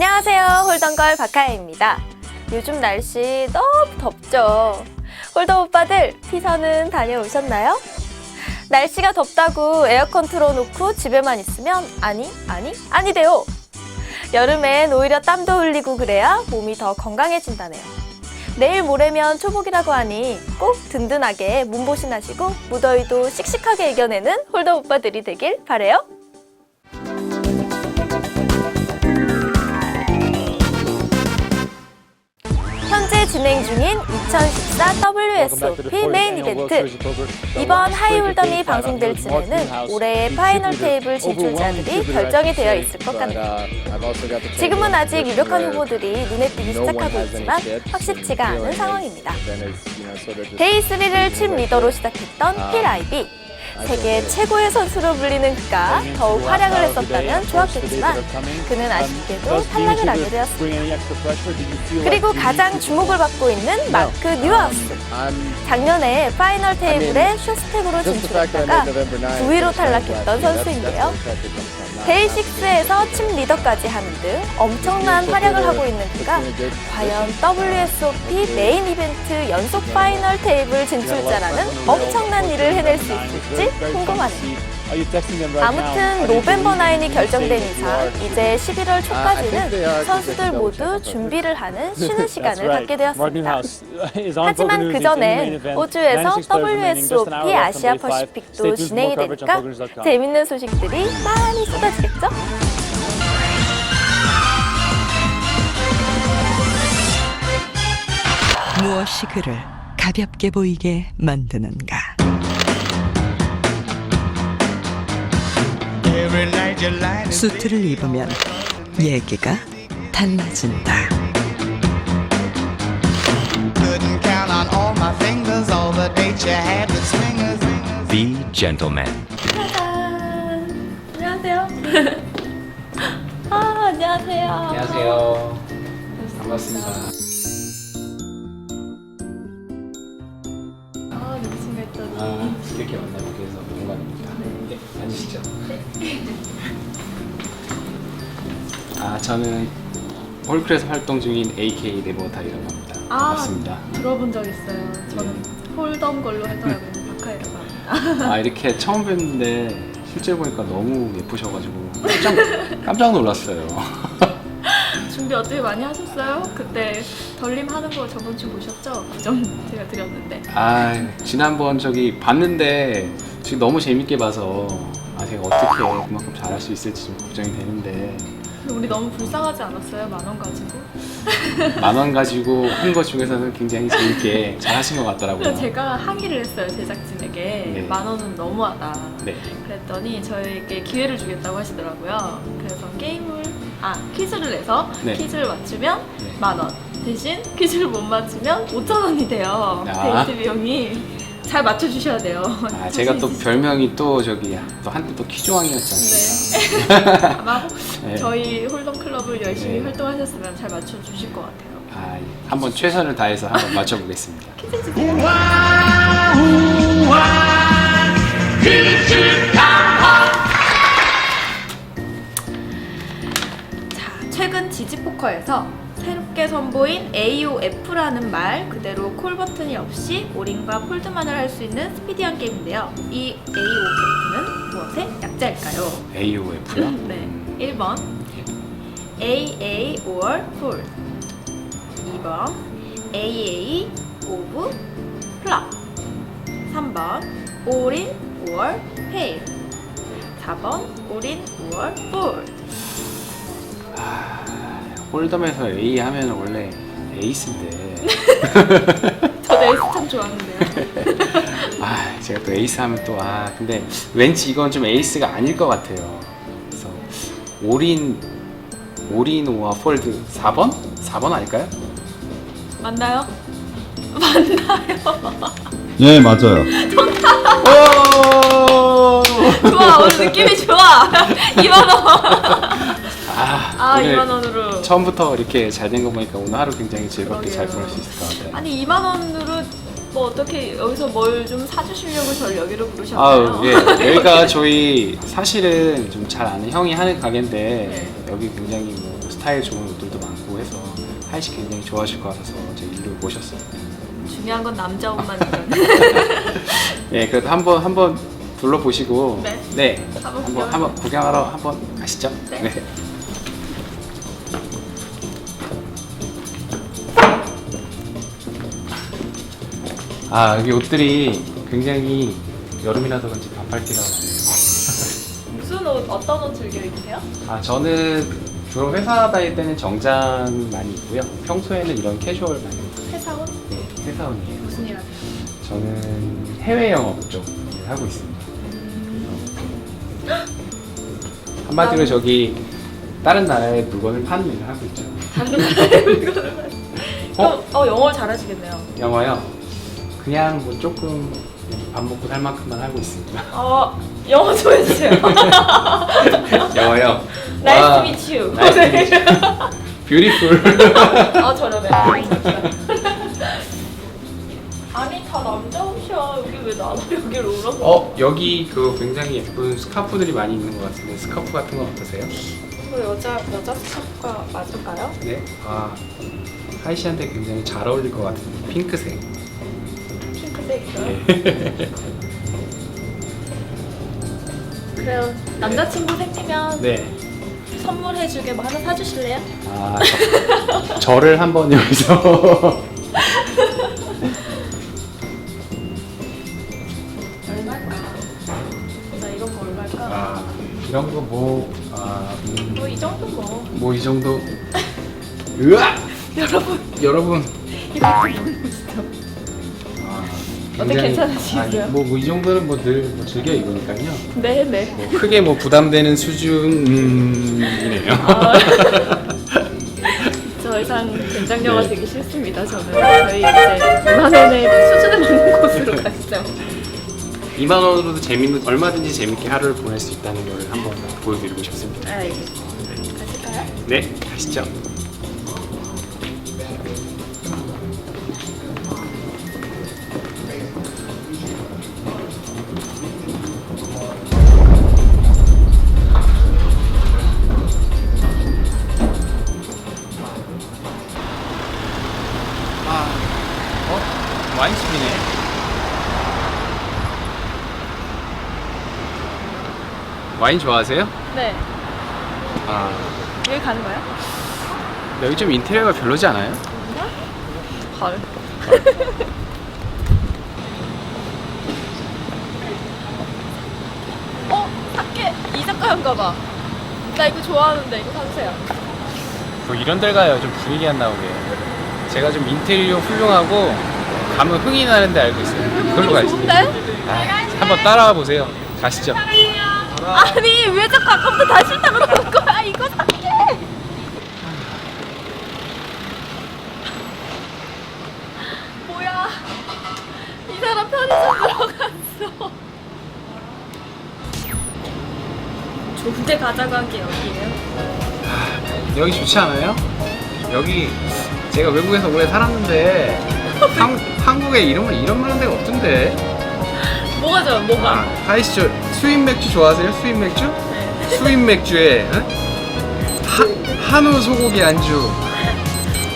안녕하세요. 홀던걸 박하혜입니다. 요즘 날씨 너무 덥죠. 홀더 오빠들 피서는 다녀오셨나요? 날씨가 덥다고 에어컨 틀어놓고 집에만 있으면 아니, 아니, 아니대요. 여름엔 오히려 땀도 흘리고 그래야 몸이 더 건강해진다네요. 내일 모레면 초복이라고 하니 꼭 든든하게 몸보신하시고 무더위도 씩씩하게 이겨내는 홀더 오빠들이 되길 바래요. 현재 진행 중인 2014 WSOP 메인 이벤트. 이번 하이홀덤이 방송될 즈음에는 올해의 파이널 테이블 진출자들이 결정이 되어 있을 것 같네요. 지금은 아직 유력한 후보들이 눈에 띄기 시작하고 있지만 확실치가 않은 상황입니다. 데이 3를 팀 리더로 시작했던 필 아이비. 세계 최고의 선수로 불리는 그가 더욱 활약을 했었다면 좋았겠지만 그는 아쉽게도 탈락을 하게 되었습니다. 그리고 가장 주목을 받고 있는 마크 뉴하우스. 작년에 파이널 테이블에 쇼스텝으로 진출했다가 9위로 탈락했던 선수인데요. 데이6에서 팀 리더까지 하는 등 엄청난 활약을 하고 있는 그가 과연 WSOP 메인 이벤트 연속 파이널 테이블 진출자라는 엄청난 일을 해낼 수 있을지 궁금하네요. 아무튼 노벤버 9이 결정된 이상 이제 11월 초까지는 선수들 모두 준비를 하는 쉬는 시간을 갖게 되었습니다. 하지만 그 전엔 호주에서 WSOP 아시아 퍼시픽도 진행이 되니까 재밌는 소식들이 많이 쏟아지겠죠? 무엇이 그를 가볍게 보이게 만드는가? 수트를 입으면 얘기가 달라진다. The Gentleman. 짜잔! 안녕하세요. 아, 안녕하세요. 안녕하세요. 반갑습니다. 저는 홀클에서 활동 중인 AK 네버타이라고 합니다. 아. 반갑습니다. 들어본 적 있어요. 저는 홀덤 걸로 활동하고 있는 박하이라고 합니다. 아, 이렇게 처음 뵀는데 실제 보니까 너무 예쁘셔가지고 깜짝, 깜짝 놀랐어요. 준비 어떻게 많이 하셨어요? 그때 덜림 하는 거 저번 주 보셨죠? 그점 제가 드렸는데. 아, 지난번 저기 봤는데 지금 너무 재밌게 봐서 아, 제가 어떻게 그만큼 잘할 수 있을지 좀 걱정이 되는데 우리 너무 불쌍하지 않았어요? 만 원 가지고? 만 원 가지고 한 것 중에서는 굉장히 재밌게 잘 하신 것 같더라고요. 제가 항의를 했어요 제작진에게 네. 만 원은 너무하다. 네. 그랬더니 저에게 기회를 주겠다고 하시더라고요. 그래서 게임을 아 퀴즈를 내서 네. 퀴즈를 맞추면 네. 만 원. 대신 퀴즈를 못 맞추면 5천 원이 돼요. 아. 데이트 비용이 잘 맞춰 주셔야 돼요. 아, 제가 또 별명이 또 저기 또 한때 또 퀴즈왕이었잖아요. 네. 아마 네. 저희 홀덤 클럽을 열심히 네. 활동하셨으면 잘 맞춰주실 것 같아요. 아, 예. 한번 최선을 다해서 한번 맞춰보겠습니다. 자, 최근 지지포커에서 새롭게 선보인 AOF라는 말 그대로 콜 버튼이 없이 올인과 폴드만을 할 수 있는 스피디한 게임인데요. 이 AOF는 무엇의 약자일까요? AOF요? 네. 1번 AA or full 2번 AA of flop 3번 all in or pale 4번 all in or full 홀덤에서 A 하면 원래 에이스인데 저도 에이스 참 좋아하는데요 아 제가 또 에이스 하면 또 아 근데 왠지 이건 좀 에이스가 아닐 것 같아요. 그래서 올인 올인 오와 폴드 4번? 4번 아닐까요? 맞나요? 맞나요? 예, 맞아요. 오! 좋아 오늘 느낌이 좋아 2만 원 아, 아 오늘 2만 원으로 처음부터 이렇게 잘 된 거 보니까 오늘 하루 굉장히 즐겁게 잘 그러게요. 보낼 수 있을 것 같아요. 아니 2만 원으로 뭐 어떻게 여기서 뭘 좀 사주시려고 저를 여기로 부르셨나요? 아우, 예. 여기가 저희 사실은 좀 잘 아는 형이 하는 가게인데 네. 여기 굉장히 뭐또 스타일 좋은 옷들도 많고 해서 하이 씨 굉장히 좋아하실 것 같아서 제가 일로 모셨어요. 중요한 건 남자 옷만. 예, 그래도 한번 한번 둘러보시고 네. 네, 한번 한번 구경. 한번 구경하러 한번 가시죠. 네. 아 여기 옷들이 굉장히 여름이라서 그런지 반팔티가. 무슨 옷, 어떤 옷 즐겨 입으세요? 아 저는 주로 회사 다닐 때는 정장 많이 입고요. 평소에는 이런 캐주얼 많이 입고 회사 옷? 네, 회사원이에요. 무슨 일 하세요? 저는 해외 영업 쪽 일을 하고 있습니다. 그래서 한마디로 저기 다른 나라의 물건을 파는 일을 하고 있죠. 다른 나라의 물건을 어? 어? 어, 영어를 잘하시겠네요. 영어요. 그냥 뭐 조금 밥 먹고 살 만큼만 하고 있습니다. 어, 영어 좀 해주세요. 영어요. Nice to meet you. Nice to meet you. Beautiful. 아, 저렴해. 아니, 다 남자 옷이야. 여기 왜 나만 여기로 오라고? 어 여기 그 굉장히 예쁜 스카프들이 많이 있는 것 같은데 스카프 같은 건 어떠세요? 이거 여자, 여자 스카프가 맞을까요? 네. 아 하이 씨한테 굉장히 잘 어울릴 것 같은데 핑크색. 네. 그래요. 남자친구 생기면 네. 선물해주게 뭐 하나 사주실래요? 아 저, 저를 한번 여기서 얼마일까? 나 이런 거 얼마일까? 아 이런 거 뭐 아, 음, 뭐이 정도 뭐. 뭐 이 정도. 으아! 여러분, 여러분. 이거 진짜. 아, 어때, 괜찮으시겠어요? 뭐뭐 이 정도는 뭐늘 뭐 즐겨 입으니까요. 네, 네. 뭐 크게 뭐 부담되는 수준이네요. 아, 더 이상 된장녀가 네. 되기 싫습니다. 저는 저희 이제 2만 원의 수준을 먹는 곳으로 가시죠. 2만 원으로도 재밌는 얼마든지 재밌게 하루를 보낼 수 있다는 걸 한번 보여드리고 싶습니다. 알겠습니다. 가실까요? 네, 가시죠. 와인 좋아하세요? 네. 아, 여기 가는 거야? 여기 좀 인테리어가 별로지 않아요? 헐. 어? 사케 이자카야인가 봐. 나 이거 좋아하는데 이거 사주세요. 뭐 이런 데 가요 좀 분위기 안 나오게 제가 좀 인테리어 훌륭하고 가면 흥이 나는 데 알고 있어요 그걸로 가시죠 좋은데? 아, 한번 따라와 보세요 가시죠 아니 왜 자꾸 아까부터 다 싫다 그러는 거야? 이거 사케. 뭐야? 이 사람 편의점 들어갔어. 좋은데 가자고 한 게 여기예요? 여기 좋지 않아요? 여기 제가 외국에서 오래 살았는데 한, 한국에 이런 이런 많은 데가 없던데 뭐가 좋아? 아, 뭐가? 하이씨 수입 맥주 좋아하세요? 수입 맥주? 네. 수입 맥주에 응? 하, 한우 소고기 안주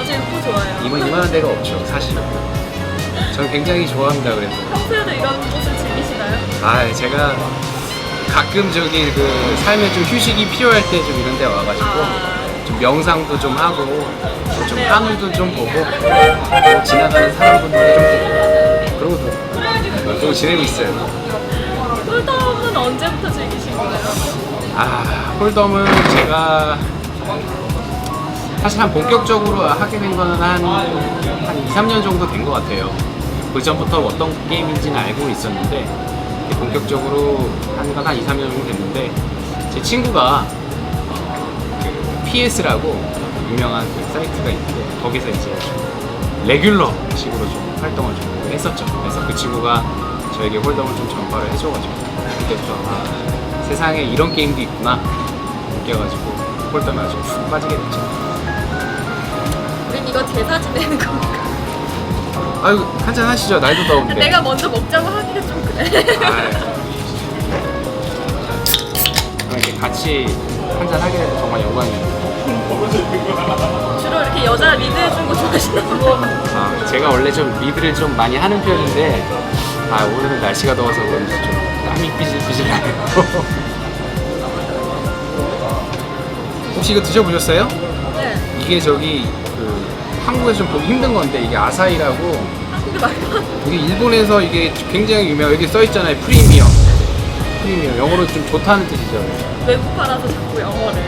어제 이거 좋아요. 이만 이만한 데가 없죠 사실은 저는 굉장히 좋아합니다 그래서 평소에도 이런 곳을 즐기시나요? 아 제가 가끔 저기 그 삶에 좀 휴식이 필요할 때 좀 이런 데 와가지고 아. 좀 명상도 좀 하고 또좀 네. 하늘도 좀 보고 또 지나가는 사람분들도 좀 보고 그러고 그러고 지내고 있어요 홀덤은 언제부터 즐기신 거예요? 아 홀덤은 제가 사실 한 본격적으로 하게 된 거는 한, 한 2, 3년 정도 된 것 같아요 그 전부터 어떤 게임인지는 알고 있었는데 본격적으로 한 건한 2, 3년 정도 됐는데 제 친구가 그 PS라고 유명한 그 사이트가 있는데 거기서 이제 레귤러 식으로 좀 활동을 좀 했었죠. 그래서 그 친구가 저에게 홀덤을 좀 전파를 해줘가지고 그때부터 아, 세상에 이런 게임도 있구나 느껴가지고 홀덤에 아주 푹 빠지게 됐죠. 우린 이거 제사 지내는 거니까. 아유 한잔 하시죠. 날도 더운데. 내가 먼저 먹자고 하기가 좀 그래. 아유. 이렇게 같이 한잔 하게 돼서 정말 영광이에요. 주로 이렇게 여자 리드 해준 거 좋아하시나 봐. 아, 제가 원래 좀 리드를 좀 많이 하는 편인데 아 오늘은 날씨가 더워서 그런지 좀 땀이 삐질삐질하네요. 혹시 이거 드셔보셨어요? 네. 이게 저기 그 한국에서 좀 보기 힘든 건데 이게 아사히라고 한국에 말고 이게 일본에서 이게 굉장히 유명 여기 써 있잖아요 프리미엄 프리미엄 영어로 좀 좋다는 뜻이죠. 외국파라서 자꾸 영어를.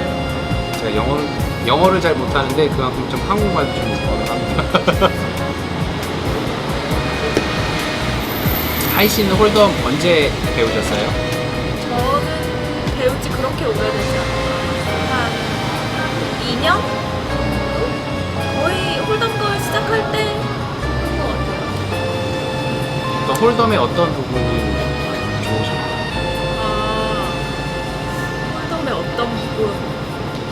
제가 영어를 영어를 잘 못하는데 그만큼 좀 한국말도 좀 어려합니다. 하이 씨는 홀덤 언제 배우셨어요? 저는 배운 지 그렇게 오래되지 않아요. 한 2년? 거의 홀덤 걸 시작할 때한것 같아요. 또 홀덤의 어떤 부분이 좋으셨나요? 아, 홀덤의 어떤 부분?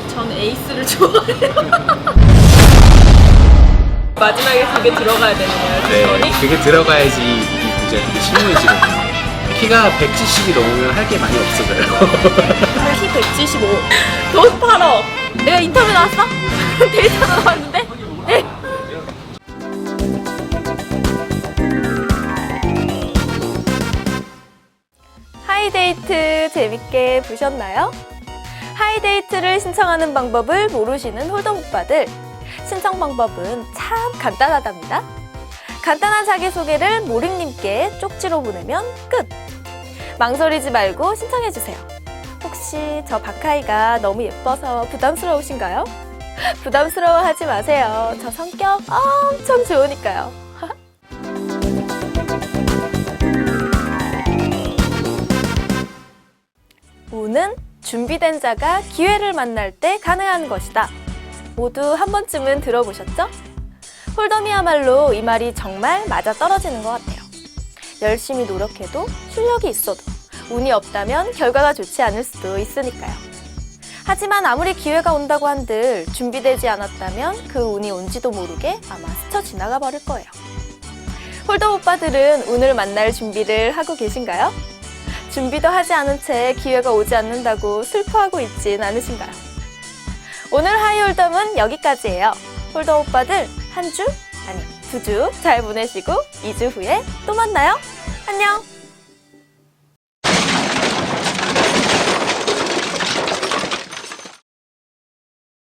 전 에이스를 좋아해요. 마지막에 그게 들어가야 되는 거예요, 주선이? 네, 그게 들어가야지 이 문제가 되게 실무해지거든요. 키가 170이 넘으면 할 게 많이 없어져요. 키 175. 돈 8억. 내가 인터뷰 나왔어? 데이터 나왔는데? 네. 하이데이트 재밌게 보셨나요? 하이데이트를 신청하는 방법을 모르시는 홀덤 오빠들. 신청 방법은 참 간단하답니다. 간단한 자기소개를 모링님께 쪽지로 보내면 끝! 망설이지 말고 신청해주세요. 혹시 저 박하이가 너무 예뻐서 부담스러우신가요? 부담스러워하지 마세요. 저 성격 엄청 좋으니까요. 운은 준비된 자가 기회를 만날 때 가능한 것이다. 모두 한 번쯤은 들어보셨죠? 홀덤이야말로 이 말이 정말 맞아 떨어지는 것 같아요. 열심히 노력해도 실력이 있어도 운이 없다면 결과가 좋지 않을 수도 있으니까요. 하지만 아무리 기회가 온다고 한들 준비되지 않았다면 그 운이 온지도 모르게 아마 스쳐 지나가 버릴 거예요. 홀더 오빠들은 운을 만날 준비를 하고 계신가요? 준비도 하지 않은 채 기회가 오지 않는다고 슬퍼하고 있진 않으신가요? 오늘 하이홀덤은 여기까지예요. 홀더 오빠들 한 주? 아니, 두 주 잘 보내시고 2주 후에 또 만나요. 안녕!